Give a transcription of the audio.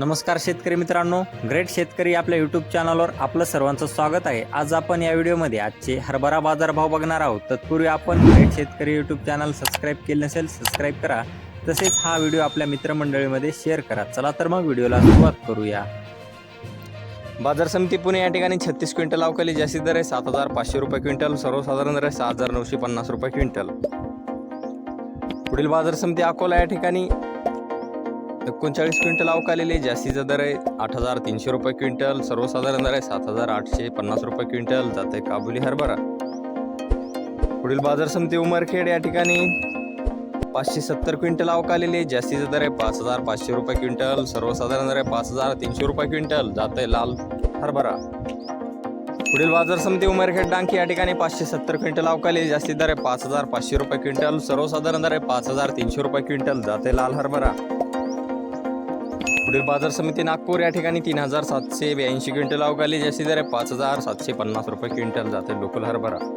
नमस्कार शेतकरी मित्रांनो ग्रेट शेतकरी आपल्या यूट्यूब चॅनलवर आपलं सर्वांचं स्वागत आहे. आज आपण या व्हिडिओमध्ये आजचे हरभरा बाजारभाव बघणार आहोत. तत्पूर्वी आपण ग्रेट शेतकरी यूट्यूब चॅनल सबस्क्राईब केले नसेल सबस्क्राईब करा. तसेच हा व्हिडिओ आपल्या मित्रमंडळीमध्ये शेअर करा. चला तर मग व्हिडिओला सुरुवात करूया. बाजार समिती पुणे या ठिकाणी छत्तीस क्विंटल अवकाली जास्ती दर आहे. सात हजार पाचशे रुपये क्विंटल सर्वसाधारण दर आहे सहा हजार नऊशे पन्नास रुपये क्विंटल. पुढील बाजार समिती अकोला या ठिकाणी एकोणचाळीस क्विंटल अवकालेले जास्तीचा दर आहे आठ हजार तीनशे रुपये क्विंटल सर्वसाधारण दर आहे सात हजार आठशे पन्नास रुपये क्विंटल जाते काबुली हरभरा. पुढील बाजार समिती उमरखेड या ठिकाणी पाचशे सत्तर क्विंटल अवकालेले जास्तीचा दर आहे पाच हजार पाचशे रुपये क्विंटल सर्वसाधारण दर आहे पाच हजार तीनशे रुपये क्विंटल जाते लाल हरभरा. पुढील बाजार समिती उमरखेड डांकी या ठिकाणी पाचशे सत्तर क्विंटल अवकाली जास्तीत दर आहे पाच हजार पाचशे रुपये क्विंटल सर्वसाधारण दर आहे पाच हजार तीनशे रुपये क्विंटल जाते लाल हरभरा. पुढील बाजार समिती नागपूर या ठिकाणी तीन हजार सातशे ब्याऐंशी क्विंटल अवकाली जास्ती दर आहे पाच हजार सातशे पन्नास रुपये क्विंटल जाते. लोकल हरभरा.